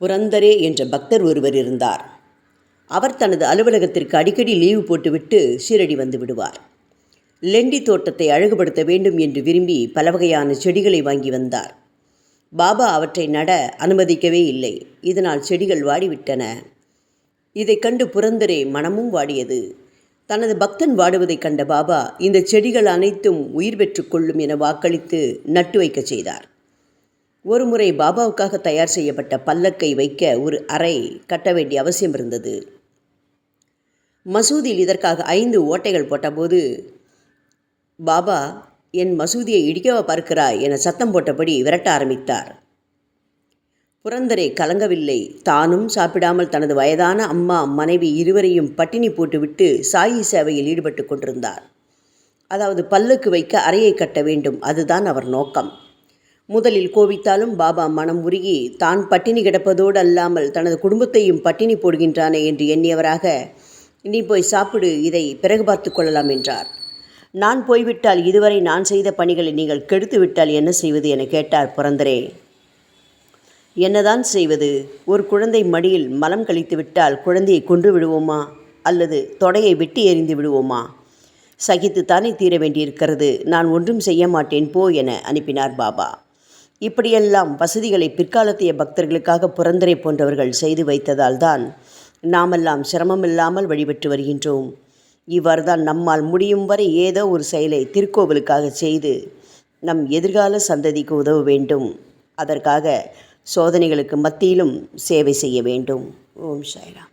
புரந்தரே என்ற பக்தர் ஒருவர் இருந்தார். அவர் தனது அலுவலகத்திற்கு அடிக்கடி லீவு போட்டுவிட்டு ஷீரடி வந்து விடுவார். லெண்டி தோட்டத்தை அழகுபடுத்த வேண்டும் என்று விரும்பி பல வகையான செடிகளை வாங்கி வந்தார். பாபா அவற்றை நட அனுமதிக்கவே இல்லை. இதனால் செடிகள் வாடிவிட்டன. இதைக் கண்டு புரந்தரே மனமும் வாடியது. தனது பக்தன் வாடுவதைக் கண்ட பாபா இந்த செடிகள் அனைத்தும் உயிர் பெற்றுக்கொள்ளும் என வாக்களித்து நட்டு வைக்கச் செய்தார். ஒருமுறை பாபாவுக்காக தயார் செய்யப்பட்ட பல்லக்கை வைக்க ஒரு அறை கட்ட வேண்டிய அவசியம் இருந்தது. மசூதியில் இதற்காக ஐந்து ஓட்டைகள் போட்டபோது பாபா என் மசூதியை இடிக்கவா பார்க்கிறாய்? என சத்தம் போட்டபடி விரட்ட ஆரம்பித்தார். புரந்தரே கலங்கவில்லை. தானும் சாப்பிடாமல் தனது வயதான அம்மா மனைவி இருவரையும் பட்டினி போட்டுவிட்டு சாயி சேவையில் ஈடுபட்டு கொண்டிருந்தார். அதாவது பல்லுக்கு வைக்க அறையை கட்ட வேண்டும். அதுதான் அவர் நோக்கம். முதலில் கோபித்தாலும் பாபா மனம் உருகி தான் பட்டினி கிடப்பதோடு அல்லாமல் தனது குடும்பத்தையும் பட்டினி போடுகின்றானே என்று எண்ணியவராக நீ போய் சாப்பிடு இதை பிறகு பார்த்து கொள்ளலாம் என்றார். நான் போய்விட்டால் இதுவரை நான் செய்த பணிகளை நீங்கள் கெடுத்து விட்டால் என்ன செய்வது? என கேட்டார் புரந்தரே. என்னதான் செய்வது? ஒரு குழந்தை மடியில் மலம் கழித்து விட்டால் குழந்தையை கொன்று விடுவோமா? அல்லது தொடையை வெட்டி எறிந்து விடுவோமா? சகித்துத்தானே தீர வேண்டியிருக்கிறது. நான் ஒன்றும் செய்ய மாட்டேன் போ என அனுப்பினார் பாபா. இப்படியெல்லாம் வசதிகளை பிற்காலத்திய பக்தர்களுக்காக புரந்தரை போன்றவர்கள் செய்து வைத்ததால் தான் நாமெல்லாம் சிரமமில்லாமல் வழிபட்டு வருகின்றோம். இவ்வாறு தான் நம்மால் முடியும் வரை ஏதோ ஒரு செயலை திருக்கோவிலுக்காக செய்து நம் எதிர்கால சந்ததிக்கு உதவ வேண்டும். அதற்காக சோதனைகளுக்கு மத்தியிலும் சேவை செய்ய வேண்டும். ஓம் சாய்ராம்.